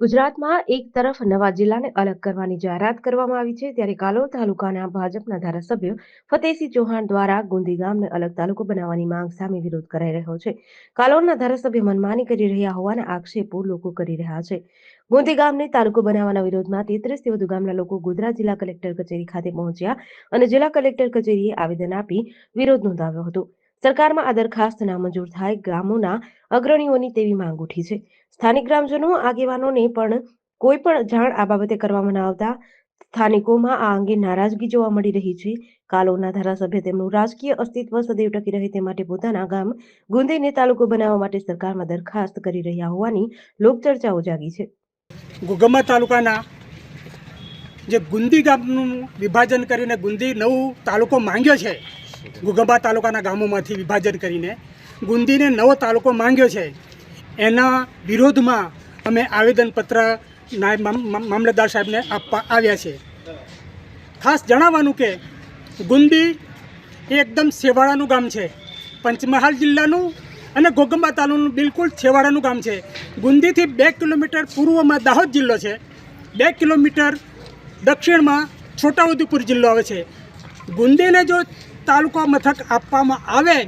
ગુજરાતમાં એક તરફ નવા જિલ્લાને અલગ કરવાની જાહેરાત કરવામાં આવી છે, ત્યારે કાલોલ તાલુકાના ભાજપના ધારાસભ્ય ફતેહસિંહ ચૌહાણ દ્વારા ગુંદી ગામને અલગ તાલુકો બનાવવાની માંગ સામે વિરોધ કરાઈ રહ્યો છે. કાલોલના ધારાસભ્ય મનમાની કરી રહ્યા હોવાના આક્ષેપો લોકો કરી રહ્યા છે. ગુંદી ગામને તાલુકો બનાવવાના વિરોધમાં તેત્રીસથી વધુ ગામના લોકો ગોધરા જિલ્લા કલેક્ટર કચેરી ખાતે પહોંચ્યા અને જિલ્લા કલેક્ટર કચેરીએ આવેદન આપી વિરોધ નોંધાવ્યો હતો. સરકારમાં આ દરખાસ્ત નામંજૂર થાય ગામોના અગ્રણીઓની તેવી માંગ ઉઠી છે. સ્થાનિક ગ્રામજનો, આગેવાનોને પણ કોઈ પણ જાણ આ બાબતે કરવામાં આવતા સ્થાનિકોમાં આ અંગે નારાજગી જોવા મળી રહી છે. કાલોના ધારાસભ્ય તેમનું રાજકીય અસ્તિત્વ સદૈવ ટકી રહે તે માટે પોતાના ગામ ગુંદેને તાલુકો બનાવવા માટે સરકારમાં દરખાસ્ત કરી રહ્યા હોવાની લોકચર્ચાઓ જાગી છે. ઘોઘંબા તાલુકાના જે ગુંદી ગામનું વિભાજન કરીને ગુંદી નવું તાલુકો માંગ્યો છે ઘોઘંબા તાલુકાના ગામોમાંથી વિભાજન કરીને ગુંદીને નવો તાલુકો માંગ્યો છે. એના વિરોધમાં અમે આવેદનપત્ર નાયબ મામ- મામ- મામલતદાર સાહેબને આપવા આવ્યા છે. ખાસ જણાવવાનું કે ગુંદી એ એકદમ છેવાડાનું ગામ છે. પંચમહાલ જિલ્લાનું અને ઘોગંબા તાલુકાનું બિલકુલ છેવાડાનું ગામ છે. ગુંદીથી બે કિલોમીટર પૂર્વમાં દાહોદ જિલ્લો છે. બે કિલોમીટર દક્ષિણમાં છોટાઉદેપુર જિલ્લો આવે છે. ગુંદીને જો તાલુકા મથક આપવામાં આવે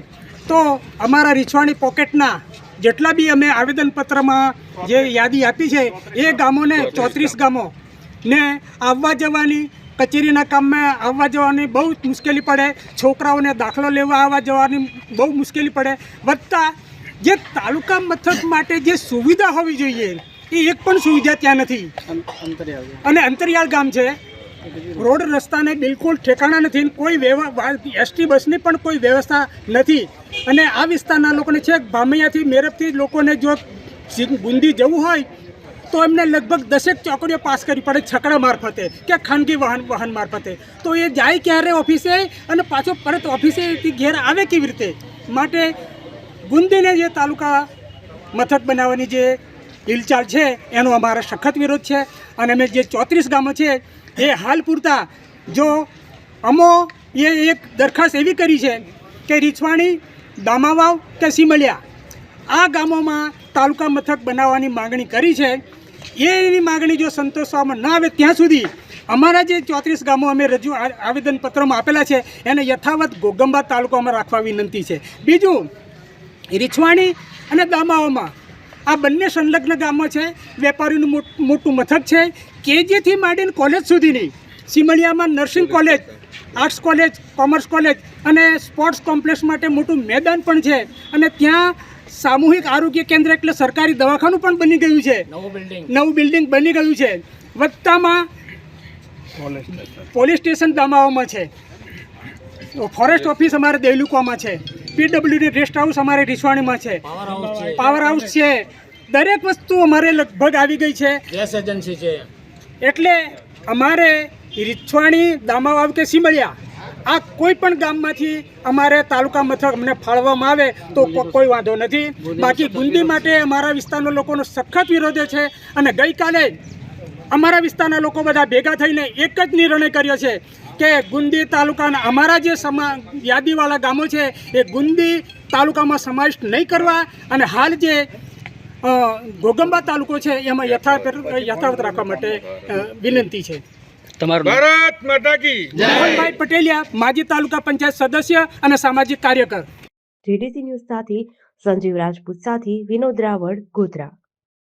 તો અમારા રીછવાણી પોકેટના જેટલા બી અમે આવેદનપત્રમાં જે યાદી આપી છે એ ગામોને ચોત્રીસ ગામો ને આવવા જવાની કચેરીના કામમાં આવવા જવાની બહુ જ મુશ્કેલી પડે છોકરાઓને દાખલો લેવા આવવા જવાની બહુ મુશ્કેલી પડે. વધતા જે તાલુકા મથક માટે જે સુવિધા હોવી જોઈએ એ એક પણ સુવિધા ત્યાં નથી. અને અંતરિયાળ ગામ છે રોડ રસ્તાને બિલકુલ ઠેકાણા નથી કોઈ એસટી બસની પણ કોઈ વ્યવસ્થા નથી. અને આ વિસ્તારના લોકોને છે, ભામૈયાથી, મેરપથી લોકોને જો બુંદી જવું હોય, તો એમને લગભગ દસેક ચોકડીઓ પાસ કરવી પડે છકડા મારફતે કે ખાનગી વાહન વાહન મારફતે. તો એ જાય ક્યારે ઓફિસે અને પાછો પરત ઓફિસેથી ઘેર આવે કેવી રીતે? માટે બુંદીને જે તાલુકા મથક બનાવવાની જે હિલચાલ છે, એનો અમારો સખત વિરોધ છે. અને અમે જે ચોત્રીસ ગામો છે, એ હાલ પૂરતા જો અમો એ એક દરખાસ્ત એવી કરી છે કે રીછવાણી, દામાવાવ કે સિમલિયા, આ ગામોમાં તાલુકા મથક બનાવવાની માગણી કરી છે. એની માગણી જો સંતોષવામાં ન આવે ત્યાં સુધી અમારા જે ચોત્રીસ ગામો અમે રજૂ આવેદનપત્રમાં આપેલા છે, એને યથાવત ગોગંબા તાલુકામાં રાખવા વિનંતી છે. બીજું, રીછવાણી અને દામાઓમાં આ બંને સંલગ્ન ગામો છે. વેપારીનું મોટ- મથક છે. કેજીથી માંડીને કોલેજ સુધીની સિમળિયામાં nursing college arts college commerce college અને સ્પોર્ટ્સ કોમ્પ્લેક્સ માટે મોટું મેદાન પણ છે. અને ત્યાં સામૂહિક આરોગ્ય કેન્દ્ર એટલે સરકારી દવાખાનું પણ બની ગયું છે. નવું બિલ્ડિંગ. નવું બિલ્ડિંગ બની ગયું છે. વત્તામાં પોલીસ સ્ટેશન દમાવામાં છે. ફોરેસ્ટ ઓફિસ અમારે દેલુકોમાં છે. પીડબ્લ્યુડી રેસ્ટ હાઉસ અમારે રીસવાણીમાં છે. પાવર હાઉસ છે. દરેક વસ્તુ અમારે લગભગ આવી ગઈ છે. ગેસ એજન્સી છે. એટલે અમારે રીછવાણી દામાવાવ કે સિમળિયા આ કોઈ પણ ગામમાંથી અમારે તાલુકા મથક અમને ફાળવવામાં આવે તો કોઈ વાંધો નથી. બાકી ગુંદી માટે અમારા વિસ્તારના લોકોનો સખત વિરોધ છે અને ગઈકાલે અમારા વિસ્તારના લોકો બધા ભેગા થઈને એક જ નિર્ણય કર્યો છે કે ગુંદી તાલુકાના અમારા જે સમા યાદીવાળા ગામો છે એ ગુંદી તાલુકામાં સમાવિષ્ટ નહીં કરવા અને હાલ જે અ, ઘોગંબા તાલુકો છે એમાં યથાર્થ યથાવત રાખવા માટે વિનંતી છે. ભારત માતા કી મોહનભાઈ પટેલિયા માજી તાલુકા પંચાયત સદસ્ય અને સામાજિક કાર્યકર. જીડીસી ન્યૂઝ સાથે સંજીવ રાજપૂત સાથે વિનોદ રાવળ ગોધરા.